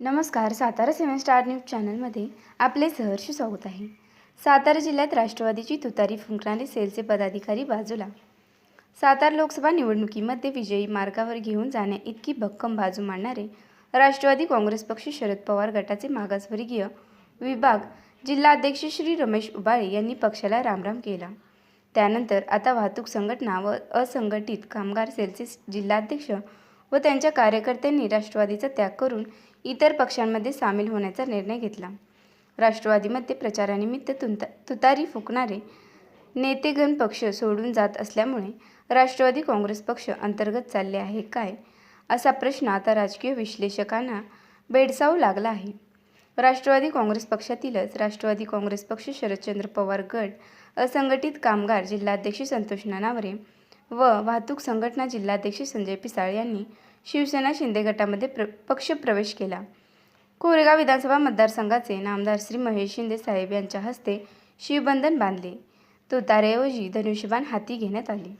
नमस्कार सातारा सेवन star news चॅनलमध्ये आपले सहर्ष स्वागत आहे. सातारा जिल्ह्यात राष्ट्रवादीची तुतारी फुंकणारे सेलचे पदाधिकारी बाजूला. सातारा लोकसभा निवडणुकीमध्ये विजयी मार्गावर घेऊन जाण्या इतकी भक्कम बाजू मांडणारे राष्ट्रवादी काँग्रेस पक्ष शरद पवार गटाचे मागासवर्गीय विभाग जिल्हाध्यक्ष श्री रमेश उबाळे यांनी पक्षाला रामराम केला. त्यानंतर आता वाहतूक संघटना व असंघटित कामगार सेलचे जिल्हाध्यक्ष व त्यांच्या कार्यकर्त्यांनी राष्ट्रवादीचा त्याग करून इतर पक्षांमध्ये सामील होण्याचा निर्णय घेतला. राष्ट्रवादीमध्ये प्रचारानिमित्त तुंता तुतारी फुकणारे नेतेगण पक्ष सोडून जात असल्यामुळे राष्ट्रवादी काँग्रेस पक्ष अंतर्गत चालले आहे काय? असा प्रश्न आता राजकीय विश्लेषकांना बेडसावू लागला आहे. राष्ट्रवादी काँग्रेस पक्षातीलच राष्ट्रवादी काँग्रेस पक्ष शरदचंद्र पवार गट असंघटित कामगार जिल्हाध्यक्ष संतोष नानावरे व वाहतूक संघटना जिल्हाध्यक्ष संजय पिसाळ यांनी शिवसेना शिंदे गटामध्ये प्र पक्षप्रवेश केला. कोरेगाव विधानसभा मतदारसंघाचे नामदार श्री महेश शिंदे साहेब यांच्या हस्ते शिवबंधन बांधले. तुतारेऐवजी धनुष्यबाण हाती घेण्यात आले.